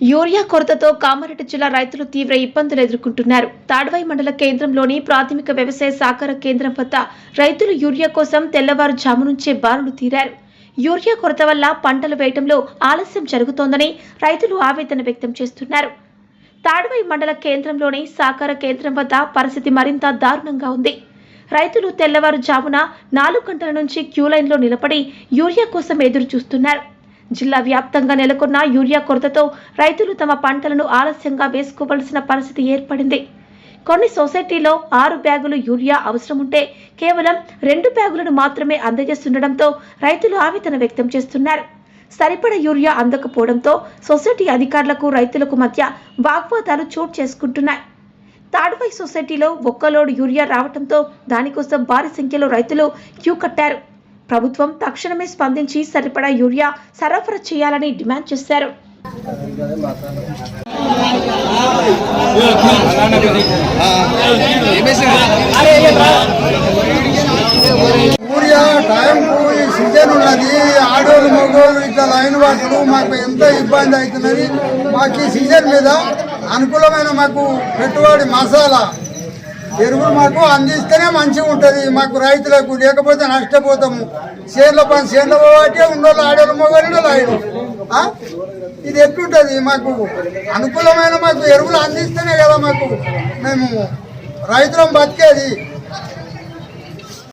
Urea కొరతతో కామారెడ్డి జిల్లా రైతులు తీవ్ర ఇబ్బందులు ఎదుర్కొంటున్నారు. తాడ్వాయి మండల కేంద్రంలోని ప్రాథమిక వ్యవసాయ సహకార కేంద్రం వద్ద రైతులు యూరియా కోసం తెల్లవారుజాము నుంచే బారులు తీరారు. యూరియా కొరత వల్ల పంటలు వేయటంలో ఆలస్యం జరుగుతోందని రైతులు ఆవేదన వ్యక్తం చేస్తున్నారు. తాడ్వాయి మండల కేంద్రంలోని సహకార కేంద్రం వద్ద పరిస్థితి మరింత దారుణంగా ఉంది. రైతులు తెల్లవారుజామున నాలుగు గంటల నుంచి క్యూ లైన్లో నిలబడి యూరియా కోసం ఎదురు చూస్తున్నారు జిల్లా వ్యాప్తంగా నెలకొన్న యూరియా కొరతతో రైతులు తమ పంటలను ఆలస్యంగా వేసుకోవలసిన పరిస్థితి ఏర్పడింది. కొన్ని సొసైటీలో ఆరు బ్యాగులు యూరియా అవసరం ఉంటే కేవలం రెండు బ్యాగులను మాత్రమే అందజేస్తుండటంతో రైతులు ఆవేదన వ్యక్తం చేస్తున్నారు. సరిపడ యూరియా అందకపోవడంతో సొసైటీ అధికారులకు రైతులకు మధ్య వాగ్వాదాలు చోటు చేసుకుంటున్నాయి. తాడ్వాయి సొసైటీలో ఒక్క లోడ్ యూరియా రావడంతో దానికోసం భారీ సంఖ్యలో రైతులు క్యూ కట్టారు. ప్రభుత్వం తక్షణమే స్పందించి సరిపడా యూరియా సరఫరా చేయాలని డిమాండ్ చేశారు. యూరియా ఈ సీజన్ ఉన్నది ఆడోళ్ళు మగోళ్ళు ఇట్లా లైన్ పట్టుడు మాకు ఎంత ఇబ్బంది అవుతున్నది మాకు ఈ సీజన్ మీద అనుకూలమైన మాకు పెట్టుబడి మసాలా ఎరువులు మాకు అందిస్తేనే మంచిగా ఉంటుంది. మాకు రైతులకు లేకపోతే నష్టపోతాము. చేనుల పని చేనుల పోవాటే ఉండోళ్ళు ఆడోళ్ళు మగోళ్ళు లైన్ ఇది ఎట్లుంటుంది మాకు? అనుకూలమైన మాకు ఎరువులు అందిస్తేనే కదా మాకు మేము రైతులం బతికేది.